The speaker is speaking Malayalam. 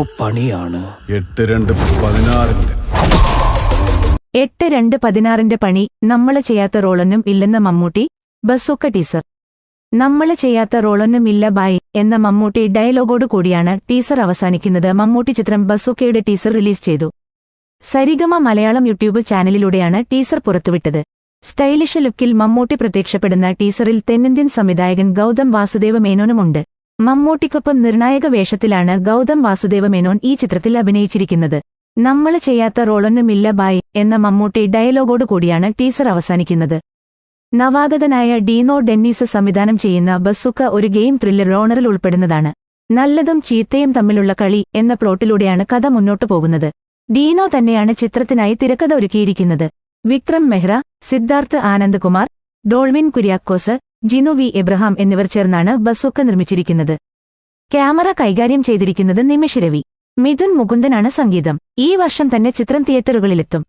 ഉറപ്പ് പണിയാണ്. എട്ട് രണ്ട് പതിനാറിന്റെ എട്ട് രണ്ട് പതിനാറിന്റെ പണി നമ്മൾ ചെയ്യാത്ത റോളൊന്നും ഇല്ലെന്ന മമ്മൂട്ടി ബസ്സൊക്കെ ടീസർ. നമ്മൾ ചെയ്യാത്ത റോളൊന്നും ഇല്ല ബായ് എന്ന മമ്മൂട്ടി ഡയലോഗോട് കൂടിയാണ് ടീസർ അവസാനിക്കുന്നത്. മമ്മൂട്ടി ചിത്രം ബസ്സൊക്കെയുടെ ടീസർ റിലീസ് ചെയ്തു. സരിഗമ മലയാളം യൂട്യൂബ് ചാനലിലൂടെയാണ് ടീസർ പുറത്തുവിട്ടത്. സ്റ്റൈലിഷ് ലുക്കിൽ മമ്മൂട്ടി പ്രത്യക്ഷപ്പെടുന്ന ടീസറിൽ തെന്നിന്ത്യൻ സംവിധായകൻ ഗൗതം വാസുദേവ മേനോനുമുണ്ട്. മമ്മൂട്ടിക്കൊപ്പം നിർണായക വേഷത്തിലാണ് ഗൗതം വാസുദേവ മേനോൻ ഈ ചിത്രത്തിൽ അഭിനയിച്ചിരിക്കുന്നത്. നമ്മൾ ചെയ്യാത്ത റോളൊന്നുമില്ല ബായ് എന്ന മമ്മൂട്ടി ഡയലോഗോട് കൂടിയാണ് ടീസർ അവസാനിക്കുന്നത്. നവാഗതനായ ഡീനോ ഡെന്നീസ് സംവിധാനം ചെയ്യുന്ന ബസുക്ക ഒരു ഗെയിം ത്രില്ലർ റോണറിൽ ഉൾപ്പെടുന്നതാണ്. നല്ലതും ചീത്തയും തമ്മിലുള്ള കളി എന്ന പ്ലോട്ടിലൂടെയാണ് കഥ മുന്നോട്ടു പോകുന്നത്. ഡീനോ തന്നെയാണ് ചിത്രത്തിനായി തിരക്കഥ ഒരുക്കിയിരിക്കുന്നത്. വിക്രം മെഹ്റ സിദ്ധാർത്ഥ് ആനന്ദ്കുമാർ ഡോൾവിൻ കുര്യാക്കോസ് ജിനു വി. എബ്രഹാം എന്നിവർ ചേർന്നാണ് ബസുക്ക നിർമ്മിച്ചിരിക്കുന്നത്. ക്യാമറ കൈകാര്യം ചെയ്തിരിക്കുന്നത് നിമിഷരവി. മിഥുൻ മുകുന്ദനാണ് സംഗീതം. ഈ വർഷം തന്നെ ചിത്രം തിയേറ്ററുകളിലെത്തും.